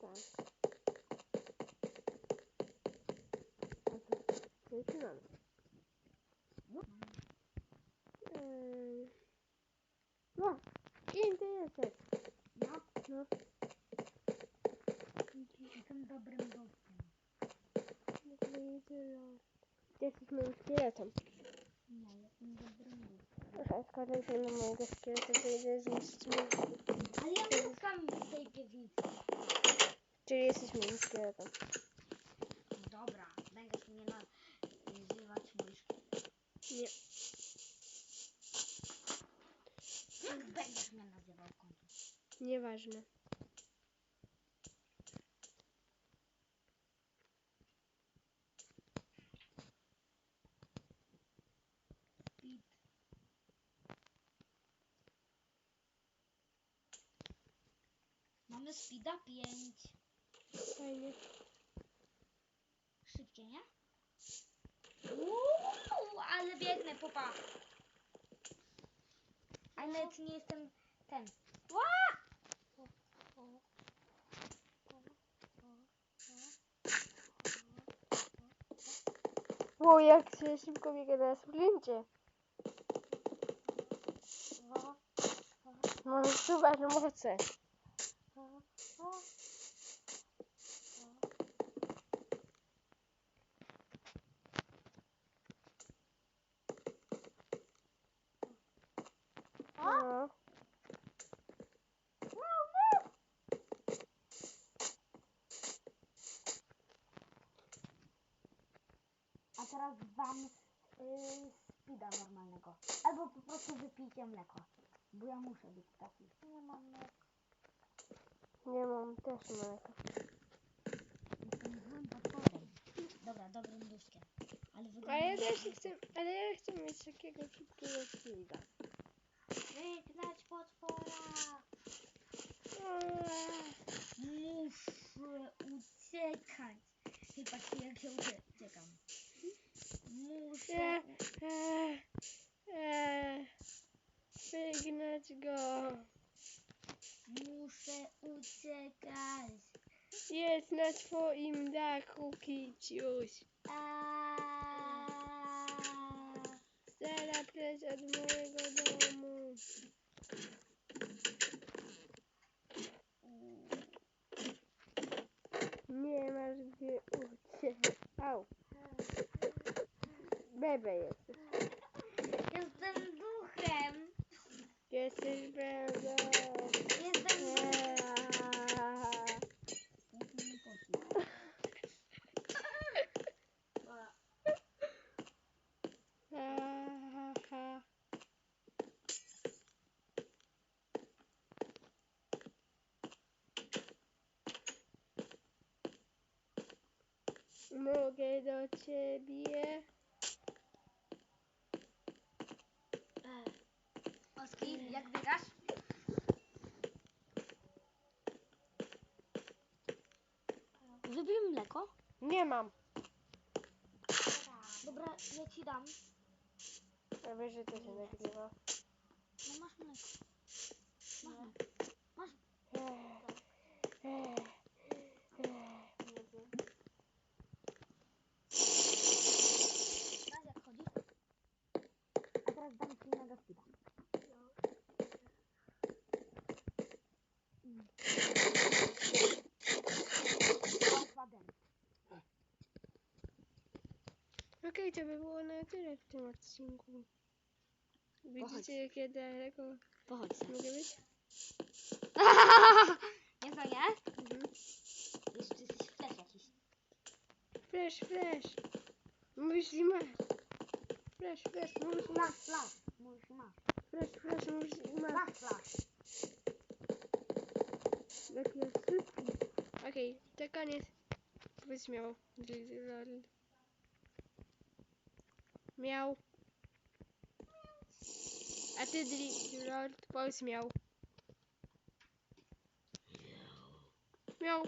Danke. Jesteś moim szkieletem. Aha, skoro idę na mojego szkieleta, to idę zniszczyć mój... Ale ja mieszkam w tej piwnicy. Czyli jesteś moim szkieletem. Dobra, będziesz mnie nazywać mój szkielet. Nie. Jak będziesz mnie nazywał w końcu? Nieważne. Mamy speeda 5. Fajnie. Szybciej, nie? Uuu, ale biegnę, popa. A nawet nie jestem ten. Ła! Wow, jak się szybko biega na sprincie. Mam super moce. No. A teraz wam yy, speeda normalnego. Albo po prostu wypijcie mleko. Bo ja muszę być taki. Nie mam mleka. Nie mam też mleka. Jestem złym potworem. Dobra, dobrym duszkiem. Ale A wygląda ja też chcę, ale ja chcę mieć takiego szybkiego speeda. Wygnać potwora! Muszę uciekać. I patrzcie jak się ucie- uciekam. Muszę... Eee, eee, Wygnać go. Muszę uciekać. Jest na twoim dachu, kiciuś. Aaaa. Nie masz gdzie uciec. Au. Bebe jesteś. Jestem duchem. Jesteś bebe. Jestem duchem. Mogę do ciebie. Oski, jak biegasz? Wypij mleko. Nie mam. Dobra, ja ci dam. A wiesz, że to się nagrywa. No masz mleko. Masz Nie. mleko. Masz. Masz jak chodzi? A teraz dam ci mega speeda. Volkswagen. Okej, to by było na tyle w tym odcinku. Widzicie, jakie daleko Pochodź się. mogę być? Nie to jest? Mhm. Jeszcze jesteś flash jakiś. Flash, flash. Mówisz masz. Flash, flash, mówisz masz. Flash, flash. Mówisz, masz. Flash, flash, mówisz masz. Flash, flash. Jaki jest szybki. Okej, to koniec. Powiedz miał. Miał. A ty, Lord, powiedz miał. Miał.